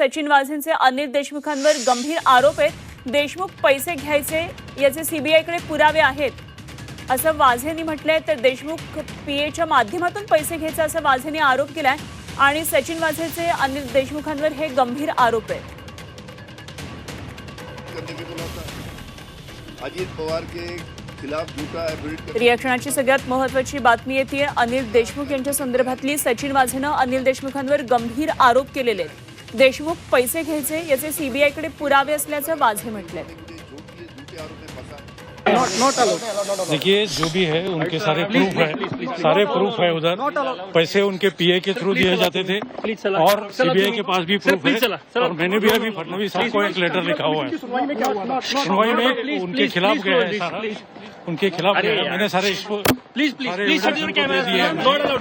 सचिन वाझेंचे अनिल देशमुखांवर गंभीर आरोप आहेत. देशमुख पैसे घ्यायचे याचे सीबीआयकडे पुरावे आहेत. असं वाझेंनी म्हटलंय तर देशमुख पीएच्या माध्यमातून पैसे घ्यायचा असं वाझेंनी आरोप केलाय आणि सचिन वाझेचे अनिल देशमुखांवर हे गंभीर आरोप आहेत. अजीत पवार के खिलाफ रिॲक्शनाची सगळ्यात महत्वाची बातमी येते अनिल देशमुख यांच्या संदर्भातली सचिन वाझेनं अनिल देशमुखांवर गंभीर आरोप केलेले आहेत. देशमुख पैसे घ्यायचे याचे सीबीआयकडे पुरावे असल्याचं वाझे म्हटले देखिए जो भी है उनके सारे प्रूफ है। सारे प्रूफ है उधर। पैसे उनके पीए के थ्रू दिए जाते थे। और सीबीआई के पास भी प्रूफ है। और मैंने भी अभी फडनवीस साहब को एक लेटर लिखा हुआ है। सुनवाई में उनके खिलाफ गया है सारा। उनके खिलाफ गया मैंने सारे हैं।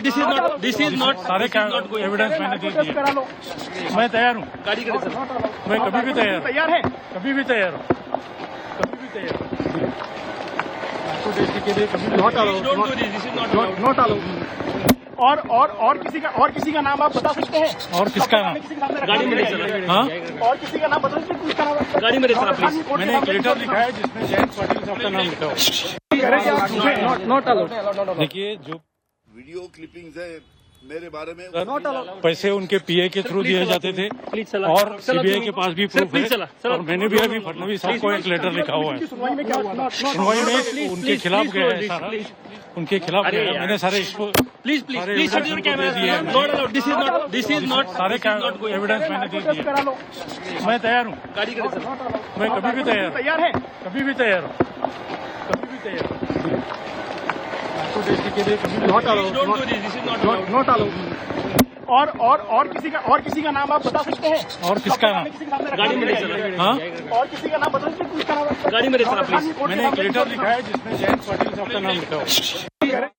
Is not. This is not. सारे. एविडेंस मैंने दे दिए मैं तैयार हूँ. मैं कभी भी तैयार हूँ। तैयार है। कभी भी तैयार हूँ। कभी भी तैयार के लिए कभी नॉट. नोट और और और किसी का और किसी का नाम आप बता सकते हैं? और किसका नाम गाड़ी में है? चला. हाँ? और किसी का नाम बता सकते हैं किसका नाम गाड़ी में मैंने एक लेटर लिखा है जिसमें जयंत पाटिल साहब का नाम लिखा हुआ है। देखिए जो वीडियो क्लिपिंग है मेरे बारे में पैसे उनके पीए के थ्रू दिए जाते थे Please चला. और चला सीबीआई तुम. के पास भी सर, प्रूफ please चला. है चला. और मैंने भी अभी फडनवीस साहब को एक लेटर लिखा हुआ है सुनवाई में क्या हुआ सुनवाई में उनके please, खिलाफ please गया do है this, सारा please. उनके खिलाफ अरे गया है यार. मैंने सारे इसको Please, please, सारे please shut your evidence उनको camera. दे दिए हैं। Not allowed. This is not. This is not. सारे This is not going. Evidence मैंने दे दिए करा लो हैं। मैं तैयार हूँ गाड़ी करे सर. मैं कभी भी तैयार हूँ तैयार है कभी भी तैयार हूँ कभी भी तैयार आपको देश के लिए नोट allowed. नोट आलो और और और किसी का और किसी का नाम आप बता सकते हैं और किसका नाम किसी का गाड़ी में है? नहीं चला. और किसी का नाम बता सकते हैं किसका नाम? गाड़ी में मैंने एक लेटर लिखा है जिसमें जयंत पाटिल साहब का नाम लिखा हुआ है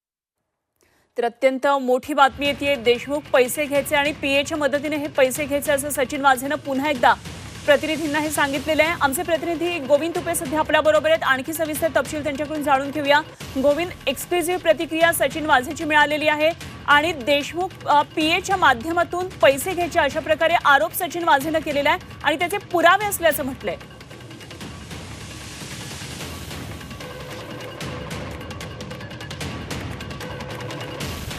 तर अत्यंत मोठी बातमी येते देशमुख पैसे घ्यायचे आणि पीएच्या मदतीने हे पैसे घ्यायचे असं सचिन वाझेनं पुन्हा एकदा प्रतिनिधींना हे सांगितलेलं आहे. आमचे प्रतिनिधी गोविंद तुपे सध्या आपल्या बरोबर आहेत. आणखी सविस्तर तपशील त्यांच्याकडून जाणून घेऊया. गोविंद एक्सक्लुझिव्ह प्रतिक्रिया सचिन वाझेची मिळालेली आहे. आणि देशमुख पीएच्या माध्यमातून पैसे घ्यायचे अशा प्रकारे आरोप सचिन वाझेनं केलेला आहे. आणि त्याचे पुरावे असल्याचं म्हटलंय.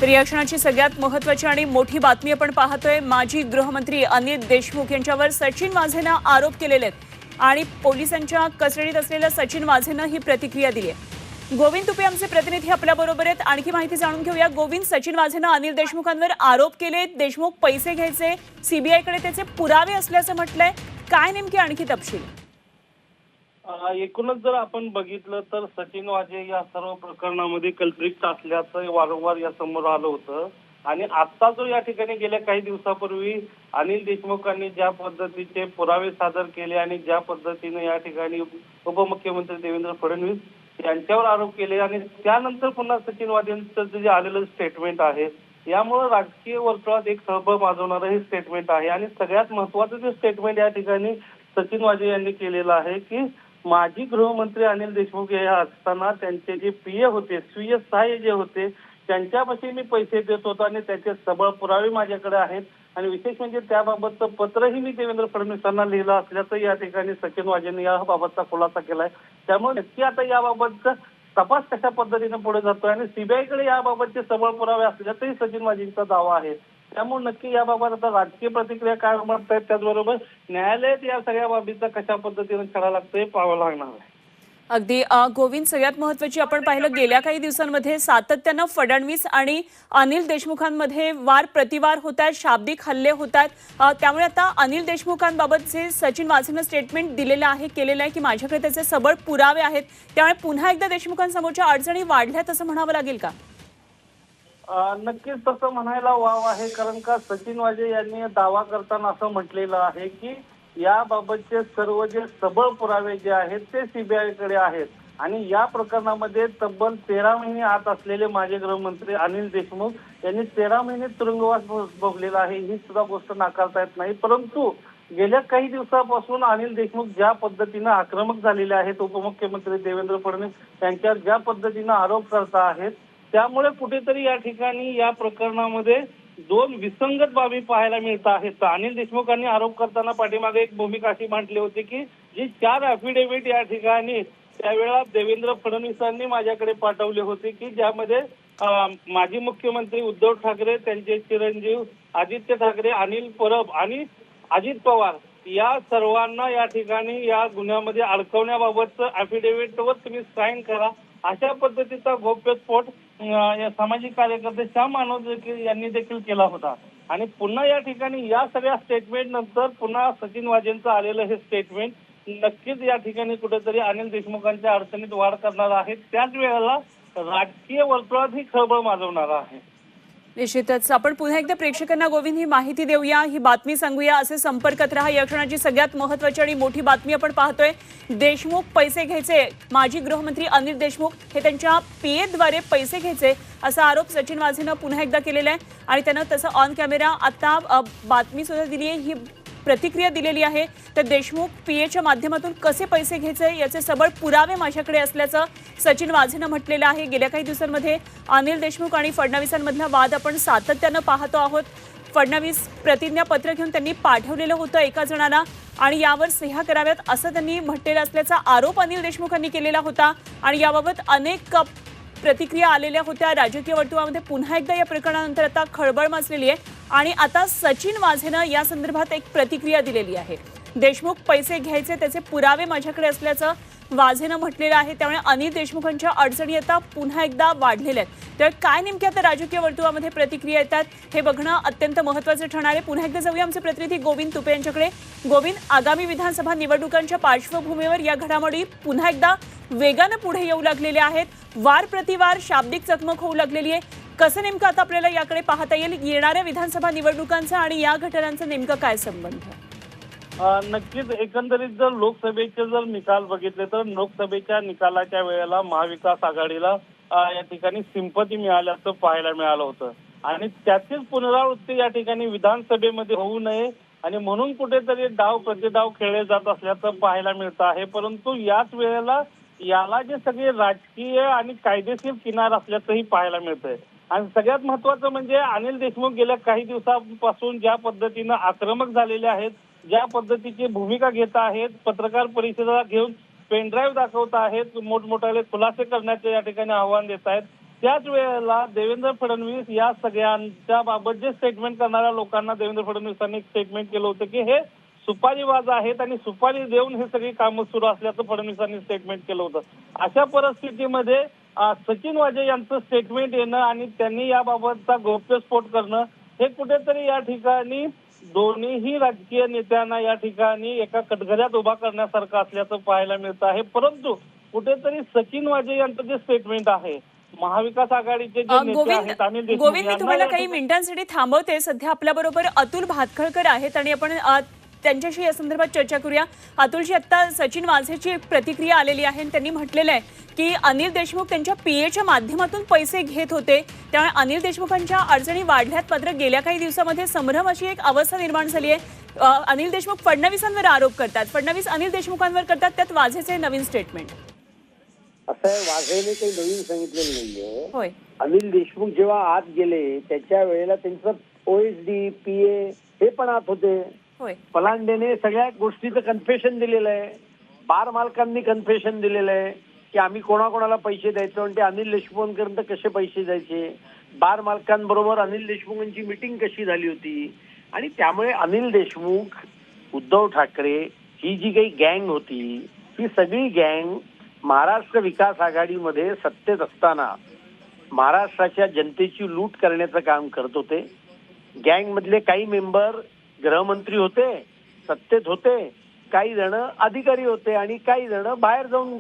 रिॲक्शनाची सगळ्यात महत्वाची आणि मोठी बातमी आपण पाहतोय माजी गृहमंत्री अनिल देशमुख यांच्यावर सचिन वाझेनं आरोप केलेले आहेत आणि पोलिसांच्या कस्टडीत असलेल्या सचिन वाझेनं ही प्रतिक्रिया दिली आहे. गोविंद तुपे आमचे प्रतिनिधी आपल्या बरोबर आहेत. आणखी माहिती जाणून घेऊया. गोविंद सचिन वाझेनं अनिल देशमुखांवर आरोप केले. देशमुख पैसे घ्यायचे. सीबीआयकडे त्याचे पुरावे असल्याचं म्हटलंय. काय नेमकी आणखी तपशील? एकूणच जर आपण बघितलं तर सचिन वाजे या सर्व प्रकरणामध्ये कल्पित असल्याचं वारंवार या समोर आलं होतं. आणि आता जो या ठिकाणी गेल्या काही दिवसापूर्वी अनिल देशमुखांनी ज्या पद्धतीचे पुरावे सादर केले आणि ज्या पद्धतीने या ठिकाणी उपमुख्यमंत्री देवेंद्र फडणवीस यांच्यावर आरोप केले आणि त्यानंतर पुन्हा सचिन वाजेंचं जे आलेलं स्टेटमेंट आहे यामुळे राजकीय वर्तुळात एक खळबळ माजवणारं हे स्टेटमेंट आहे. आणि सगळ्यात महत्वाचं जे स्टेटमेंट या ठिकाणी सचिन वाजे यांनी केलेलं आहे की माजी गृहमंत्री अनिल देशमुख हे असताना त्यांचे जे पीए होते स्वीय सहाय्य जे होते त्यांच्यापाशी मी पैसे देत होतो आणि त्याचे सबळ पुरावे माझ्याकडे आहेत. आणि विशेष म्हणजे त्याबाबतचं पत्रही मी देवेंद्र फडणवीसांना लिहिलं असल्याचं या ठिकाणी सचिन वाजेंनी याबाबतचा खुलासा केलाय. त्यामुळे नक्की आता याबाबतचा तपास कशा पद्धतीने पुढे जातोय आणि सीबीआयकडे याबाबतचे सबळ पुरावे असल्याचंही सचिन वाजेंचा दावा आहे. त्यामुळे नक्की याबाबत आता राजकीय प्रतिक्रिया काय म्हणतायत त्याचबरोबर न्यायालयात या सगळ्या बाबीचा कशा पद्धतीने छडा लागतोय पाहावं लागणार आहे. अगदी गोविंद सगळ्यात महत्वाची आपण पाहिलं गेल्या काही दिवसांमध्ये सातत्यानं फडणवीस आणि अनिल देशमुखांमध्ये वार प्रतिवार होत आहेत शाब्दिक हल्ले होत आहेत त्यामुळे आता अनिल देशमुखांबाबत जे सचिन वाझेनं स्टेटमेंट दिलेलं आहे केलेलं आहे की माझ्याकडे त्याचे सबळ पुरावे आहेत त्यामुळे पुन्हा एकदा देशमुखांसमोरच्या अडचणी वाढल्यात असं म्हणावं लागेल का? नक्कीच तसं म्हणायला वाव आहे कारण का सचिन वाजे यांनी दावा करताना असं म्हटलेलं आहे की याबाबतचे सर्व जे सबळ पुरावे जे आहेत ते सीबीआयकडे आहेत. आणि या प्रकरणामध्ये तब्बल तेरा महिने आत असलेले माजी गृहमंत्री अनिल देशमुख यांनी तेरा महिने तुरुंगवास भोगलेला आहे ही सुद्धा गोष्ट नाकारता येत नाही. परंतु गेल्या काही दिवसापासून अनिल देशमुख ज्या पद्धतीनं आक्रमक झालेले आहेत उपमुख्यमंत्री देवेंद्र फडणवीस यांच्यावर ज्या पद्धतीनं आरोप करता आहेत त्यामुळे कुठेतरी या ठिकाणी या प्रकरणामध्ये दोन विसंगत बाबी पाहायला मिळत आहेत. अनिल देशमुखांनी आरोप करताना पाठीमागे एक भूमिका अशी मांडली होती की जी चार अफिडेव्हिट या ठिकाणी त्यावेळेला देवेंद्र फडणवीसांनी माझ्याकडे पाठवले होते की ज्यामध्ये माजी मुख्यमंत्री उद्धव ठाकरे त्यांचे चिरंजीव आदित्य ठाकरे अनिल परब आणि अजित पवार या सर्वांना या ठिकाणी या गुन्ह्यामध्ये अडकवण्याबाबतचं अफिडेव्हिटवर तुम्ही साईन करा. अशा पद्धतीचा गोप्यस्फोट या सामाजिक कार्यकर्ते श्याम मानव देखील यांनी देखील केला होता. आणि पुन्हा या ठिकाणी या सगळ्या स्टेटमेंट नंतर पुन्हा सचिन वाजेंचं आलेलं हे स्टेटमेंट नक्कीच या ठिकाणी कुठेतरी अनिल देशमुखांच्या अडचणीत वाढ करणार आहे. त्याच वेळेला राजकीय वर्तुळात ही खळबळ माजवणार आहे. निश्चितच. आपण पुन्हा एकदा प्रेक्षकांना गोविंद ही माहिती देऊया ही बातमी सांगूया असे संपर्कात राहा. या क्षणाची सगळ्यात महत्वाची आणि मोठी बातमी आपण पाहतोय. देशमुख पैसे घ्यायचे. माजी गृहमंत्री अनिल देशमुख हे त्यांच्या पीएद्वारे पैसे घ्यायचे असा आरोप सचिन वाझेनं पुन्हा एकदा केलेला आहे. आणि त्यानं तसं ऑन कॅमेरा आता बातमी सुद्धा दिली आहे ही प्रतिक्रिया दिलेली आहे. तर देशमुख पी एच्या माध्यमातून कसे पैसे घ्यायचे याचे सबळ पुरावे माझ्याकडे असल्याचं सचिन वाझेनं म्हटलेलं आहे. गेल्या काही दिवसांमध्ये अनिल देशमुख आणि फडणवीसांमधला वाद आपण सातत्यानं पाहतो आहोत. फडणवीस प्रतिज्ञापत्र घेऊन त्यांनी पाठवलेलं होतं एका जणाला आणि यावर सह्या कराव्यात असं त्यांनी म्हटलेलं असल्याचा आरोप अनिल देशमुखांनी केलेला होता. आणि याबाबत अनेक प्रतिक्रिया आलेल्या होत्या. राजकीय वर्तुळामध्ये पुन्हा एकदा या प्रकरणानंतर आता खळबळ माजलेली आहे. आणि आता सचिन वाझेनं या संदर्भात एक प्रतिक्रिया दिलेली आहे. देशमुख पैसे घ्यायचे त्याचे पुरावे माझ्याकडे असल्याचं वाझेनं म्हटलेलं आहे. त्यामुळे अनिल देशमुखांच्या अडचणी आता पुन्हा एकदा वाढलेल्या आहेत. तर काय नेमक्या आता राजकीय वर्तुळामध्ये प्रतिक्रिया येतात हे बघणं अत्यंत महत्त्वाचं ठरणार आहे. पुन्हा एकदा जाऊया आमचे प्रतिनिधी गोविंद तुपे यांच्याकडे. गोविंद आगामी विधानसभा निवडणुकांच्या पार्श्वभूमीवर या घडामोडी पुन्हा एकदा वेगानं पुढे येऊ लागलेल्या आहेत. वार प्रतिवार शाब्दिक चकमक होऊ लागलेली आहे. कसं नेमकं आता आपल्याला याकडे पाहता येईल? येणाऱ्या विधानसभा निवडणुकांचा आणि या घटनांचा नेमका काय संबंध? नक्कीच. एकंदरीत जर लोकसभेचे जर निकाल बघितले तर लोकसभेच्या निकालाच्या वेळेला महाविकास आघाडीला या ठिकाणी सिंपती मिळाल्याचं पाहायला मिळालं होतं. आणि त्याचीच पुनरावृत्ती या ठिकाणी विधानसभेमध्ये होऊ नये आणि म्हणून कुठेतरी डाव प्रतिडाव खेळले जात असल्याचं पाहायला मिळतं आहे. परंतु याच वेळेला याला जे सगळे राजकीय आणि कायदेशीर किनार असल्याचंही पाहायला मिळतंय. आणि सगळ्यात महत्वाचं म्हणजे अनिल देशमुख गेल्या काही दिवसापासून ज्या पद्धतीनं आक्रमक झालेले आहेत ज्या पद्धतीची भूमिका घेत आहेत पत्रकार परिषदा घेऊन पेनड्राईव्ह दाखवत आहेत मोठमोठ्याले खुलासे करण्याचे या ठिकाणी आव्हान देत आहेत. त्याच वेळेला देवेंद्र फडणवीस या सगळ्यांच्या बाबत जे स्टेटमेंट करणाऱ्या लोकांना देवेंद्र फडणवीसांनी एक स्टेटमेंट केलं होतं की हे सुपारीवाज आहेत आणि सुपारी देऊन हे सगळी कामं सुरू असल्याचं फडणवीसांनी स्टेटमेंट केलं होतं. अशा परिस्थितीमध्ये सचिन वाजे यांचं स्टेटमेंट येणं आणि त्यांनी याबाबतचा गौप्यस्फोट करणं हे कुठेतरी या ठिकाणी दोन्हीही राजकीय नेत्यांना या ठिकाणी एका कटघऱ्यात उभा करण्यासारखं असल्याचं पाहायला मिळतं आहे. परंतु कुठेतरी सचिन वाजे यांचं जे स्टेटमेंट आहे महाविकास आघाडीचे जे अ, नेते गोविंद मी तुम्हाला काही मिनिटांसाठी थांबवते. सध्या आपल्या बरोबर अतुल भातखळकर आहेत आणि आपण त्यांच्याशी या संदर्भात चर्चा करूया. अतुलजी आता सचिन वाझेची एक प्रतिक्रिया आलेली आहे आणि त्यांनी म्हटलेलं आहे की अनिल देशमुख त्यांच्या पीएच्या माध्यमातून पैसे घेत होते. त्यामुळे अनिल देशमुखांच्या अडचणी वाढल्यात. मात्र गेल्या काही दिवसामध्ये संभ्रम अशी एक अवस्था निर्माण झाली आहे. अनिल देशमुख फडणवीसांवर आरोप करतात. फडणवीस अनिल देशमुखांवर करतात. त्यात वाझेचे नवीन स्टेटमेंट असं वाघेने काही नवीन सांगितलेलं नाहीये. होय. अनिल देशमुख जेव्हा आत गेले त्याच्या वेळेला त्यांचं ओएसडी पीए हे पण आत होते. होय. पलांडेने सगळ्या गोष्टीचं कन्फेशन दिलेलं आहे. बार मालकांनी कन्फेशन दिलेलं आहे की आम्ही कोणाकोणाला पैसे द्यायचो आणि ते अनिल देशमुखांपर्यंत कसे पैसे द्यायचे बार मालकांबरोबर अनिल देशमुखांची मिटिंग कशी झाली होती? आणि त्यामुळे अनिल देशमुख उद्धव ठाकरे ही जी काही गँग होती ही सगळी गँग महाराष्ट्र विकास आघाडीमध्ये सत्तेत असताना महाराष्ट्राच्या जनतेची लूट करण्याचं काम करत होते. गँगमधले काही मेंबर गृहमंत्री होते सत्तेत होते काही जण अधिकारी होते आणि काही जण बाहेर जाऊन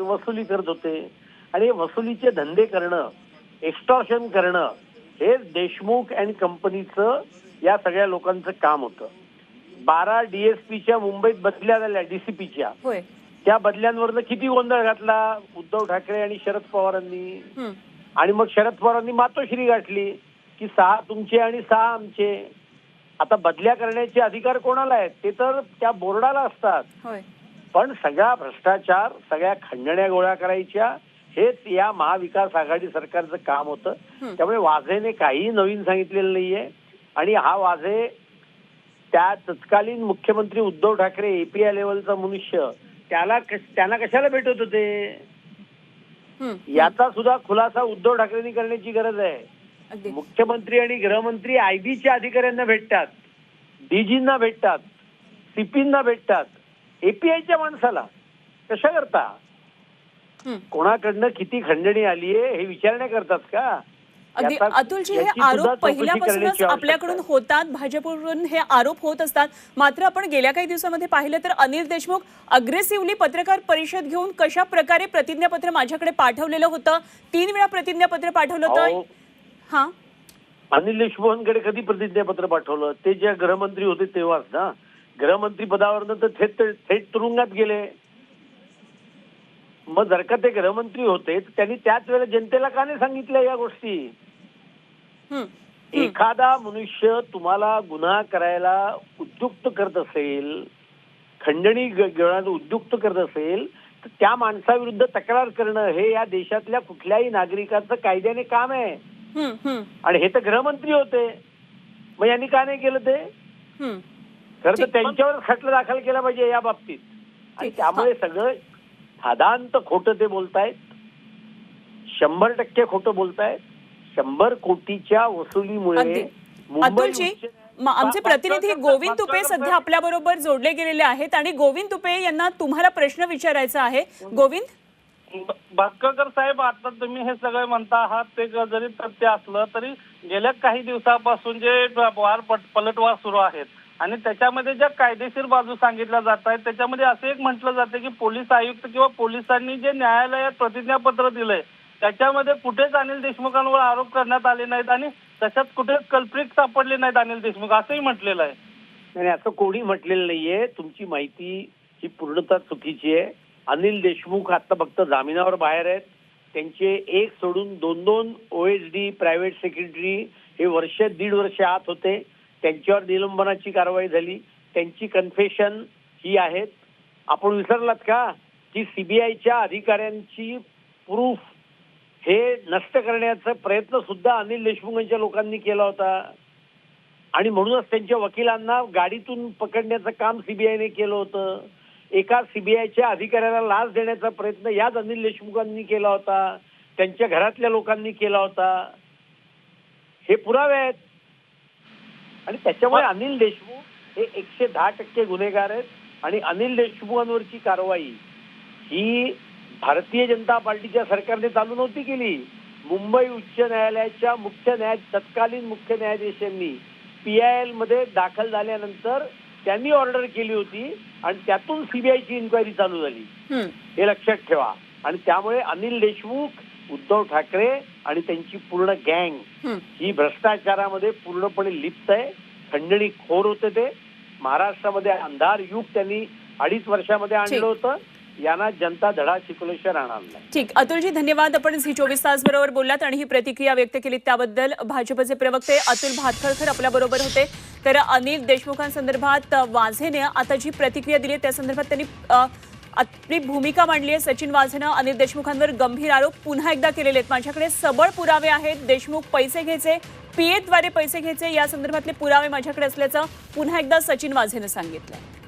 वसुली करत होते. आणि वसुलीचे धंदे करणं एक्स्टॉर्शन करणं हे देशमुख अँड कंपनीचं या सगळ्या लोकांचं काम होतं. बारा डीएसपीच्या मुंबईत बदल्या झाल्या डीसीपीच्या त्या बदल्यांवरनं किती गोंधळ घातला उद्धव ठाकरे आणि शरद पवारांनी. आणि मग शरद पवारांनी मातोश्री गाठली की सहा तुमचे आणि सहा आमचे. आता बदल्या करण्याचे अधिकार कोणाला आहेत? ते तर त्या बोर्डाला असतात. पण सगळा भ्रष्टाचार सगळ्या खंडण्या गोळ्या करायच्या हेच या महाविकास आघाडी सरकारचं काम होतं. त्यामुळे वाझेने काही नवीन सांगितलेलं नाहीये. आणि हा वाझे त्या तत्कालीन मुख्यमंत्री उद्धव ठाकरे एपीआय लेवलचा मनुष्य त्याला त्यांना कशाला भेटत होते? याचा सुद्धा खुलासा उद्धव ठाकरेंनी करण्याची गरज आहे. मुख्यमंत्री आणि गृहमंत्री आयबीच्या अधिकाऱ्यांना भेटतात डीजींना भेटतात सीपींना भेटतात एपीआयच्या माणसाला. कशा करता. कोणाकडनं किती खंडणी आली आहे हे विचारण्या करतात का? अगदी अतुलजी हे आरोप पहिल्यापासूनच आपल्याकडून होतात भाजपकडून हे आरोप होत असतात. मात्र आपण गेल्या काही दिवसामध्ये पाहिलं तर अनिल देशमुख अग्रेसिव्हली पत्रकार परिषद घेऊन कशा प्रकारे प्रतिज्ञापत्र माझ्याकडे पाठवलेलं होतं? तीन वेळा प्रतिज्ञापत्र पाठवलं होतं. अनिल देशमुखांकडे कधी प्रतिज्ञापत्र पाठवलं? ते ज्या गृहमंत्री होते तेव्हाच ना? गृहमंत्री पदावरनं तर थेट थेट तुरुंगात गेले. मग जर का ते गृहमंत्री होते तर त्यांनी त्याच वेळेला जनतेला का नाही सांगितल्या या गोष्टी? एखादा मनुष्य तुम्हाला गुन्हा करायला उद्युक्त करत असेल खंडणी गिळण्याला उद्युक्त करत असेल तर त्या माणसाविरुद्ध तक्रार करणं हे या देशातल्या कुठल्याही नागरिकाचं कायद्याने काम आहे. आणि हे तर गृहमंत्री होते. मग यांनी का नाही केलं ते. खरं तर. त्यांच्यावर खटला दाखल केला पाहिजे या बाबतीत. आणि. त्यामुळे सगळं साधांत खोटं ते बोलतायत. शंभर टक्के खोटं बोलतायत. शंभर कोटीच्या वसुलीमुळे. मुंबई आमचे प्रतिनिधी गोविंद तुपे सध्या आपल्या बरोबर जोडले गेलेले आहेत आणि गोविंद तुपे यांना तुम्हाला प्रश्न विचारायचा आहे. गोविंद? भास्करकर साहेब आता तुम्ही हे सगळे म्हणता आहात ते जरी तथ्य असलं तरी गेल्या काही दिवसापासून जे वार पलटवार सुरू आहेत आणि त्याच्यामध्ये ज्या कायदेशीर बाजू सांगितल्या जात आहेत त्याच्यामध्ये असं एक म्हटलं जातं की पोलीस आयुक्त किंवा पोलिसांनी जे न्यायालयात प्रतिज्ञापत्र दिलंय त्याच्यामध्ये कुठेच अनिल देशमुखांवर आरोप करण्यात आले नाहीत आणि तशात कुठेच कल्प्रित सापडले नाहीत अनिल देशमुख असंही म्हटलेलं आहे. नाही, असं कोणी म्हटलेलं नाहीये. तुमची माहिती ही पूर्णतः चुकीची आहे. अनिल देशमुख आता फक्त जामिनावर बाहेर आहेत. त्यांचे एक सोडून दोन दोन O H D private secretary हे वर्ष दीड वर्ष आत होते. त्यांच्यावर निलंबनाची कारवाई झाली. त्यांची कन्फेशन ही आहेत. आपण विसरलात का? की सीबीआयच्या अधिकाऱ्यांची प्रूफ हे नष्ट करण्याचा प्रयत्न सुद्धा अनिल देशमुखांच्या लोकांनी केला होता. आणि म्हणूनच त्यांच्या वकिलांना गाडीतून पकडण्याचं काम सीबीआयने केलं होतं. एका सीबीआयच्या अधिकाऱ्याला लाच देण्याचा प्रयत्न याच अनिल देशमुखांनी केला होता त्यांच्या घरातल्या लोकांनी केला होता. हे पुरावे आहेत. आणि त्याच्यामुळे अनिल देशमुख हे एकशे दहा टक्के गुन्हेगार आहेत आणि अनिल देशमुखांवरची कारवाई ही भारतीय जनता पार्टीच्या सरकारने चालू नव्हती केली. मुंबई उच्च न्यायालयाच्या मुख्य न्याय तत्कालीन मुख्य न्यायाधीशांनी पी आय एलमध्ये दाखल झाल्यानंतर त्यांनी ऑर्डर केली होती आणि त्यातून सीबीआयची इन्क्वायरी चालू झाली. हं, लक्षात ठेवा. आणि त्यामुळे अनिल देशमुख उद्धव ठाकरे आणि त्यांची पूर्ण गँग हं. भ्रष्टाचारामध्ये पूर्णपणे लिप्त आहे. खंडणी खोर होते ते. महाराष्ट्रामध्ये अंधार युग त्यांनी अडीच वर्षामध्ये. आणलं होतं. यांना जनता धडा शिकवल्याशिवाय राहणार नाही. ठीक. अतुलजी धन्यवाद. आपण झी चोवीस तास बरोबर बोललात आणि ही प्रतिक्रिया व्यक्त केली त्याबद्दल भाजपचे प्रवक्ते अतुल भातखळकर आपल्या बरोबर होते. तर अनिल देशमुखांसंदर्भात वाझेने आता जी प्रतिक्रिया दिली त्या संदर्भात त्यांनी आपली भूमिका मांडली आहे. सचिन वाझेनं अनिल देशमुखांवर गंभीर आरोप पुन्हा एकदा केलेले आहेत. माझ्याकडे सबळ पुरावे आहेत. देशमुख पैसे घ्यायचे पीएद्वारे पैसे घ्यायचे या संदर्भातले पुरावे माझ्याकडे असल्याचं पुन्हा एकदा सचिन वाझेनं सांगितलं